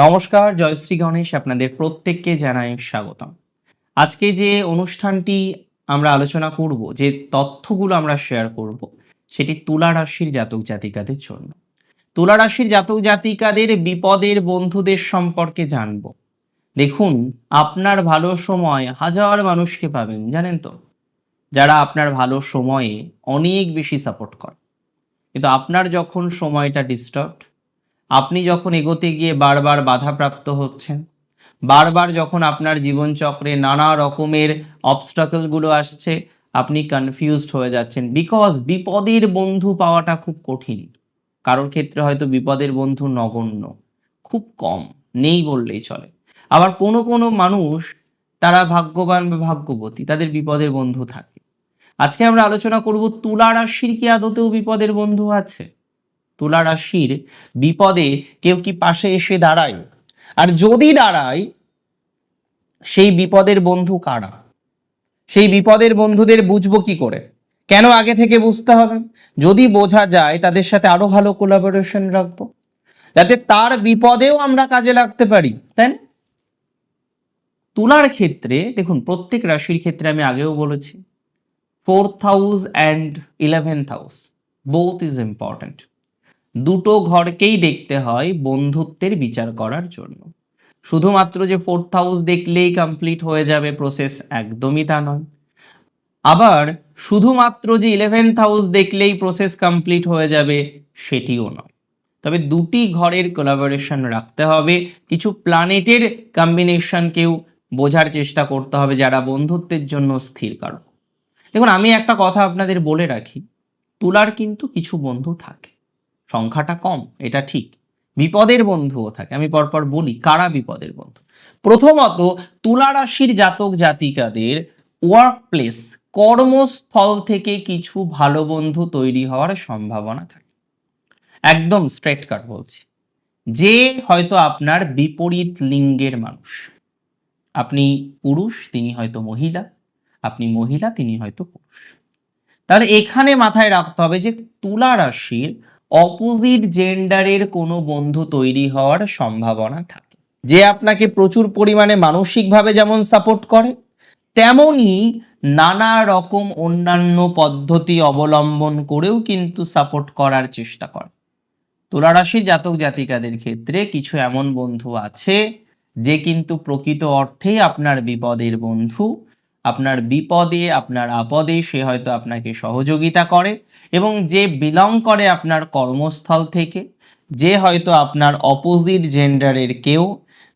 নমস্কার, জয়শ্রী গণেশ আপনাদের প্রত্যেককে জানাই স্বাগতম। আজকে যে অনুষ্ঠানটি আমরা আলোচনা করব, যে তথ্যগুলো আমরা শেয়ার করব, সেটি তুলা রাশির জাতক জাতিকাদের জন্য। তুলা রাশির জাতক জাতিকাদের বিপদের বন্ধুদের সম্পর্কে জানব। দেখুন, আপনার ভালো সময় হাজার মানুষকে পাবেন, জানেন তো? যারা আপনার ভালো সময়ে অনেক বেশি সাপোর্ট করে। কিন্তু আপনার যখন সময়টা ডিস্টার্ব আপনি যখন এগোতে গিয়ে বারবার বাধাপ্রাপ্ত হচ্ছেন, বারবার যখন আপনার জীবনচক্রে নানা রকমের অবস্টাকলগুলো আসছে, আপনি কনফিউজড হয়ে যাচ্ছেন। বিকজ বিপদের বন্ধু পাওয়াটা খুব কঠিন। কারোর ক্ষেত্রে হয়তো বিপদের বন্ধু নগণ্য। খুব কম। নেই বললেই চলে। আবার কোনো কোনো মানুষ, তারা ভাগ্যবান বা ভাগ্যবতী, তাদের বিপদের বন্ধু থাকে। আজকে আমরা আলোচনা করব তুলা রাশির কি আদতেও বিপদের বন্ধু আছে? তুলা রাশির বিপদে কেউ কি পাশে এসে দাঁড়ায়? আর যদি দাঁড়ায়, সেই বিপদের বন্ধু কারা? সেই বিপদের বন্ধুদের বুঝব কি করে? কেন আগে থেকে বুঝতে হবে? যদি বোঝা যায়, তাদের সাথে আরও ভালো কোলাবোরেশন রাখব। যাতে তার বিপদেও আমরা কাজে লাগতে পারি, তাই না? তুলার ক্ষেত্রে, দেখুন, প্রত্যেক রাশির ক্ষেত্রে আমি আগেও বলেছি fourth house and eleventh house both is important দুটো ঘরকেই দেখতে হয় বন্ধুত্বের বিচার করার জন্য। শুধুমাত্র যে ফোর্থ হাউস দেখলেই কমপ্লিট হয়ে যাবে প্রসেস একদমই তা নয়। আবার শুধুমাত্র যে ইলেভেন্থ হাউস দেখলেই প্রসেস কমপ্লিট হয়ে যাবে সেটিও নয়। তবে দুটি ঘরের কোলাবোরেশন রাখতে হবে, কিছু প্ল্যানেটের কম্বিনেশনকেও বোঝার চেষ্টা করতে হবে যারা বন্ধুত্বের জন্য স্থির কারণ দেখুন, আমি একটা কথা আপনাদের বলে রাখি, তুলার কিন্তু কিছু বন্ধু থাকে। সংখ্যাটা কম, এটা ঠিক। বিপদের বন্ধুও থাকে, আমি পরপর বলি কারা বিপদের বন্ধু? প্রথমত, তুলা রাশির জাতক জাতিকাদের ওয়ার্ক প্লেস কর্মস্থল থেকে কিছু ভালো বন্ধু তৈরি হওয়ার সম্ভাবনা থাকে। একদম স্ট্রেট কাট বলছি। যে হয়তো আপনার বিপরীত লিঙ্গের মানুষ। আপনি পুরুষ, তিনি হয়তো মহিলা, আপনি মহিলা, তিনি হয়তো পুরুষ। তাহলে এখানে মাথায় রাখতে হবে যে তুলা রাশির অপোজিট জেন্ডারের কোনো বন্ধু তৈরি হওয়ার সম্ভাবনা থাকে। যে আপনাকে প্রচুর পরিমাণে মানসিকভাবে যেমন সাপোর্ট করে তেমনই নানা রকম অন্যান্য পদ্ধতি অবলম্বন করেও কিন্তু সাপোর্ট করার চেষ্টা করে। তুলা রাশির জাতক জাতিকাদের ক্ষেত্রে কিছু এমন বন্ধু আছে, যে কিন্তু প্রকৃত অর্থেই আপনার বিপদের বন্ধু। আপনার বিপদে, আপনার আপদে সে হয়তো আপনাকে সহযোগিতা করে এবং যে বিলং করে আপনার কর্মস্থল থেকে, যে হয়তো আপনার অপোজিট জেন্ডারের কেউ,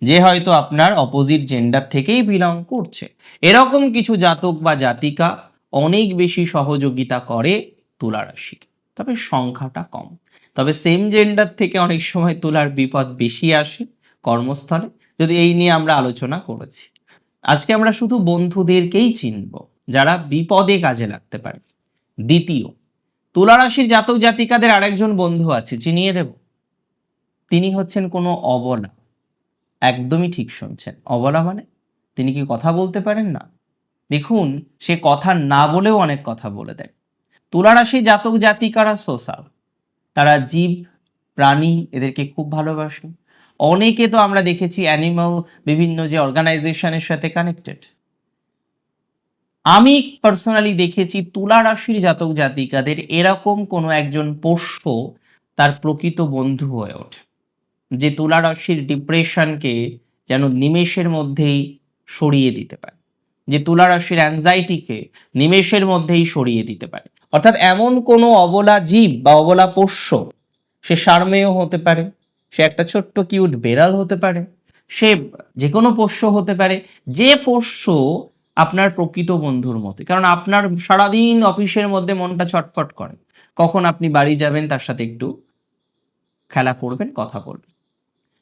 যে হয়তো আপনার অপোজিট জেন্ডার থেকেই বিলং করছে। এরকম কিছু জাতক বা জাতিকা অনেক বেশি সহযোগিতা করে তুলা রাশিকে তবে সংখ্যাটা কম। তবে সেম জেন্ডার থেকে অনেক সময় তুলার বিপদ বেশি আসে কর্মস্থলে। যদি এই নিয়ে আমরা আলোচনা করেছি। আজকে আমরা শুধু বন্ধুদেরকেই চিনব, যারা বিপদে কাজে লাগতে পারে। দ্বিতীয় তুলা রাশির জাতক জাতিকাদের আরেকজন বন্ধু আছে চিনিয়ে দেব। তিনি হচ্ছেন কোনো অবলা। একদমই ঠিক শুনছেন। অবলা মানে? তিনি কি কথা বলতে পারেন না? দেখুন, সে কথা না বলেও অনেক কথা বলে দেয়। তুলা রাশির জাতক জাতিকারা সোশ্যাল। তারা জীব, প্রাণী, এদেরকে খুব ভালোবাসে। অনেকে তো আমরা দেখেছি অ্যানিমাল বিভিন্ন যে অর্গানাইজেশনের সাথে কানেক্টেড আমি পার্সোনালি দেখেছি তুলা রাশির জাতক জাতিকাদের এরকম কোনো একজন পোষ্য তার প্রকৃত বন্ধু হয়ে ওঠে, যে তুলা রাশির ডিপ্রেশনকে যেন নিমেষের মধ্যেই সরিয়ে দিতে পারে, যে তুলা রাশির অ্যাংজাইটিকে নিমেষের মধ্যেই সরিয়ে দিতে পারে। অর্থাৎ এমন কোনো অবলা জীব বা অবলা পোষ্য সে সারমেয় হতে পারে সে একটা ছোট্ট কিউট বেড়াল হতে পারে, সে যে কোনো পোষ্য হতে পারে, যে পোষ্য আপনার প্রকৃত বন্ধুর মতে। কারণ আপনার সারাদিন অফিসের মধ্যে মনটা ছটফট করে। কখন আপনি বাড়ি যাবেন তার সাথে একটু খেলা করবেন, কথা বলবেন।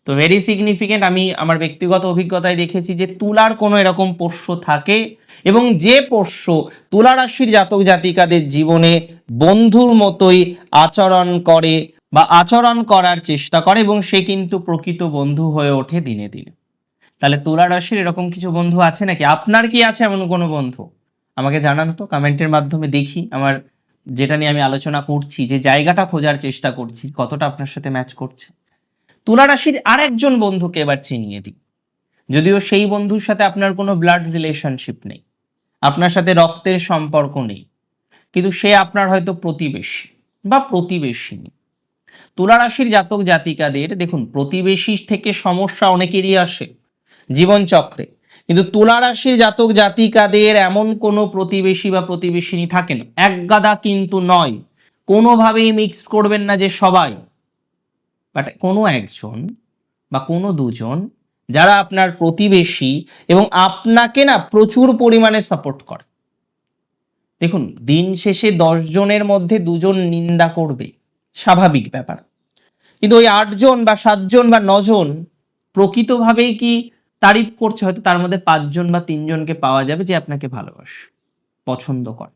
তো ভেরি সিগনিফিকেন্ট আমি আমার ব্যক্তিগত অভিজ্ঞতায় দেখেছি যে তুলার কোনো এরকম পোষ্য থাকে এবং যে পোষ্য তুলা রাশির জাতক জাতিকাদের জীবনে বন্ধুর মতোই আচরণ করে বা আচরণ করার চেষ্টা করে এবং সে কিন্তু প্রকৃত বন্ধু হয়ে ওঠে দিনে দিনে। তাহলে তুলা রাশির এরকম কিছু বন্ধু আছে নাকি? আপনার কি আছে এমন কোনো বন্ধু? আমাকে জানান তো কমেন্টের মাধ্যমে দেখি। আমার যেটা নিয়ে আমি আলোচনা করছি, যে জায়গাটা খোঁজার চেষ্টা করছি, কতটা আপনার সাথে ম্যাচ করছে। তুলা রাশির আরেকজন বন্ধুকে এবার চিনিয়ে দিই। যদিও সেই বন্ধুর সাথে আপনার কোনো ব্লাড রিলেশনশিপ নেই। আপনার সাথে রক্তের সম্পর্ক নেই। কিন্তু সে আপনার হয়তো প্রতিবেশী বা প্রতিবেশিনী। তুলা রাশির জাতক জাতিকাদের, দেখুন প্রতিবেশী থেকে সমস্যা অনেকেরই আসে, জীবনচক্রে। কিন্তু তুলা রাশির জাতক জাতিকাদের এমন কোনো প্রতিবেশী বা প্রতিবেশিনী থাকে এক গাদা কিন্তু নয়। কোনোভাবেই মিক্সড করবেন না যে সবাই। বাট কোনো একজন বা কোনো দুজন যারা আপনার প্রতিবেশী এবং আপনাকে না প্রচুর পরিমাণে সাপোর্ট করে। দেখুন, দিন শেষে দশ জনের মধ্যে দুজন নিন্দা করবে। স্বাভাবিক ব্যাপার। কিন্তু ওই আটজন বা সাতজন বা নজন প্রকৃতভাবেই কি তারিফ করছে হয়তো তার মধ্যে পাঁচজন বা তিনজনকে পাওয়া যাবে যে আপনাকে ভালোবাসে, পছন্দ করে।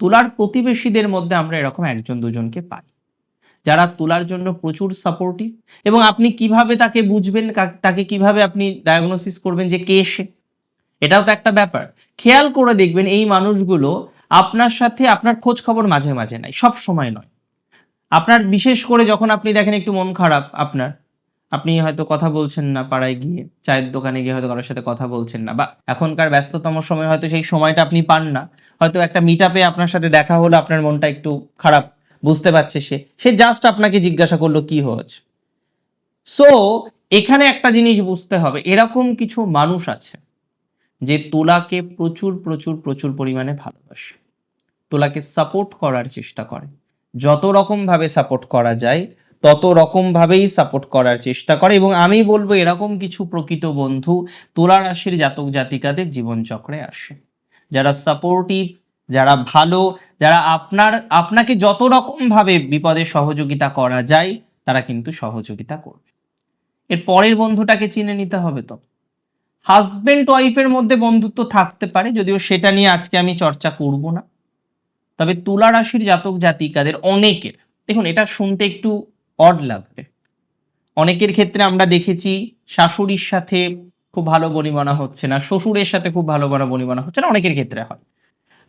তুলার প্রতিবেশীদের মধ্যে আমরা এরকম একজন, দুজনকে পাই। যারা তুলার জন্য প্রচুর সাপোর্টিভ এবং আপনি কীভাবে তাকে বুঝবেন তাকে কীভাবে আপনি ডায়াগনোসিস করবেন যে কে সে, এটাও তো একটা ব্যাপার। খেয়াল করে দেখবেন এই মানুষগুলো আপনার সাথে আপনার খোঁজ খবর মাঝে মাঝে নাই, সব সময় নয়। আপনার বিশেষ করে যখন আপনি দেখেন একটু মন খারাপ আপনার, আপনি হয়তো কথা বলছেন না পাড়ায় গিয়ে, চায়ের দোকানে গিয়ে হয়তো কারোর সাথে কথা বলছেন না, বা এখনকার ব্যস্ততম সময় হয়তো সেই সময়টা আপনি পান না, হয়তো একটা মিট আপে আপনার সাথে দেখা হলো, আপনার মনটা একটু খারাপ, বুঝতে পারছে সে সে জাস্ট আপনাকে জিজ্ঞাসা করল, কি হয়েছে? সো এখানে একটা জিনিস বুঝতে হবে, এরকম কিছু মানুষ আছে, যে তোলাকে প্রচুর প্রচুর প্রচুর পরিমাণে ভালোবাসে, তোলাকে সাপোর্ট করার চেষ্টা করে। যত রকম ভাবে সাপোর্ট করা যায়, তত রকম ভাবেই সাপোর্ট করার চেষ্টা করে এবং আমি বলব এরকম কিছু প্রকৃত বন্ধু তুলা রাশির জাতক জাতিকাদের জীবনচক্রে আসে। যারা সাপোর্টিভ যারা ভালো, যারা আপনার, আপনাকে যত রকম ভাবে বিপদে সহযোগিতা করা যায়, তারা কিন্তু সহযোগিতা করবে। এর পরের বন্ধুটাকে চিনে নিতে হবে তো। হাজবেন্ড ওয়াইফের মধ্যে বন্ধুত্ব থাকতে পারে, যদিও সেটা নিয়ে আজকে আমি চর্চা করব না। তবে তুলা রাশির জাতক জাতিকাদের অনেকের, দেখুন এটা শুনতে একটু অড লাগবে। অনেকের ক্ষেত্রে আমরা দেখেছি শাশুড়ির সাথে খুব ভালো বনিবনা হচ্ছে না, শ্বশুরের সাথে খুব ভালো বনা বনিবনা হচ্ছে না, অনেকের ক্ষেত্রে হয়।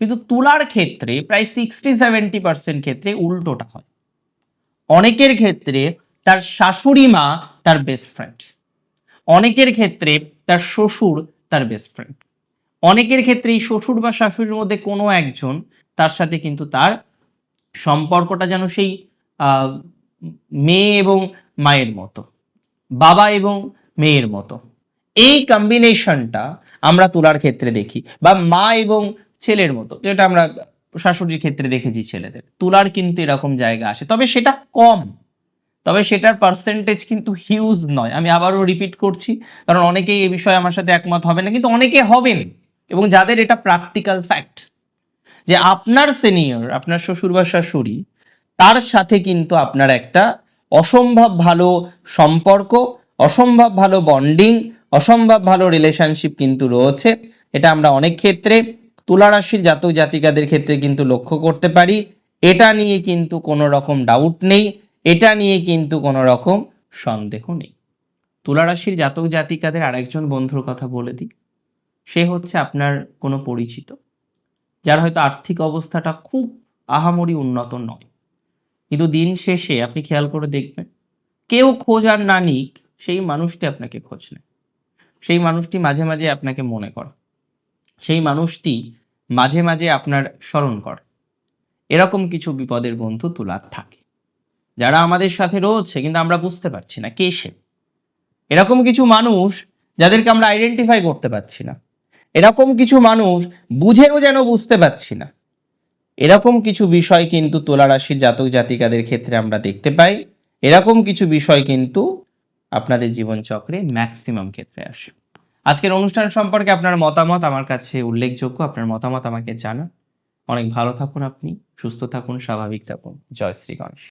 কিন্তু তুলার ক্ষেত্রে প্রায় সিক্সটি সেভেন্টি পার্সেন্ট ক্ষেত্রে উল্টোটা হয়। অনেকের ক্ষেত্রে তার শাশুড়ি মা তার বেস্ট ফ্রেন্ড অনেকের ক্ষেত্রে তার শ্বশুর তার বেস্ট ফ্রেন্ড অনেকের ক্ষেত্রে এই শ্বশুর বা শাশুড়ির মধ্যে কোনো একজন তার সাথে কিন্তু তার সম্পর্কটা যেন সেই মেয়ে এবং মায়ের মতো, বাবা এবং মেয়ের মতো। এই কম্বিনেশনটা আমরা তোলার ক্ষেত্রে দেখি, বা মা এবং ছেলের মতো, যেটা আমরা শাশুড়ির ক্ষেত্রে দেখেছি ছেলেদের। তুলার কিন্তু এরকম জায়গা আসে, তবে সেটা কম। তবে সেটার পার্সেন্টেজ কিন্তু হিউজ নয়। আমি আবারও রিপিট করছি, কারণ অনেকেই এই বিষয়ে আমার সাথে একমত হবে না, কিন্তু অনেকে হবেন, এবং যাদের এটা প্র্যাকটিক্যাল ফ্যাক্ট যে আপনার সিনিয়র আপনার শ্বশুর বা শাশুড়ি, তার সাথে কিন্তু আপনার একটা অসম্ভব ভালো সম্পর্ক, অসম্ভব ভালো বন্ডিং অসম্ভব ভালো রিলেশনশিপ কিন্তু রয়েছে। এটা আমরা অনেক ক্ষেত্রে তুলা রাশির জাতক জাতিকাদের ক্ষেত্রে কিন্তু লক্ষ্য করতে পারি। এটা নিয়ে কিন্তু কোনো রকম ডাউট নেই, এটা নিয়ে কিন্তু কোনো রকম সন্দেহ নেই। তুলা রাশির জাতক জাতিকাদের আরেকজন বন্ধুর কথা বলে দিই। সে হচ্ছে আপনার কোনো পরিচিত। যার হয়তো আর্থিক অবস্থাটা খুব আহামরি উন্নত নয়। কিন্তু দিন শেষে আপনি খেয়াল করে দেখবেন, কেউ খোঁজ আর না নিক, সেই মানুষটি আপনাকে খোঁজ নেয়। সেই মানুষটি মাঝে মাঝে আপনাকে মনে করে। সেই মানুষটি মাঝে মাঝে আপনার স্মরণ করে। এরকম কিছু বিপদের বন্ধু তুলার থাকে। যারা আমাদের সাথে রয়েছে, কিন্তু আমরা বুঝতে পারছি না কে সে। এরকম কিছু মানুষ যাদেরকে আমরা আইডেন্টিফাই করতে পারছি না। এরকম কিছু মানুষ বুঝেও যেন বুঝতে পারছি না। এরকম কিছু বিষয় কিন্তু তুলা রাশির জাতক জাতিকাদের ক্ষেত্রে আমরা দেখতে পাই। এরকম কিছু বিষয় কিন্তু আপনাদের জীবনচক্রে ম্যাক্সিমাম ক্ষেত্রে আসে। আজকের অনুষ্ঠান সম্পর্কে আপনার মতামত আমার কাছে উল্লেখযোগ্য। আপনার মতামত আমাকে জানান। অনেক ভালো থাকুন আপনি, সুস্থ থাকুন, স্বাভাবিক থাকুন। জয় শ্রী গণেশ।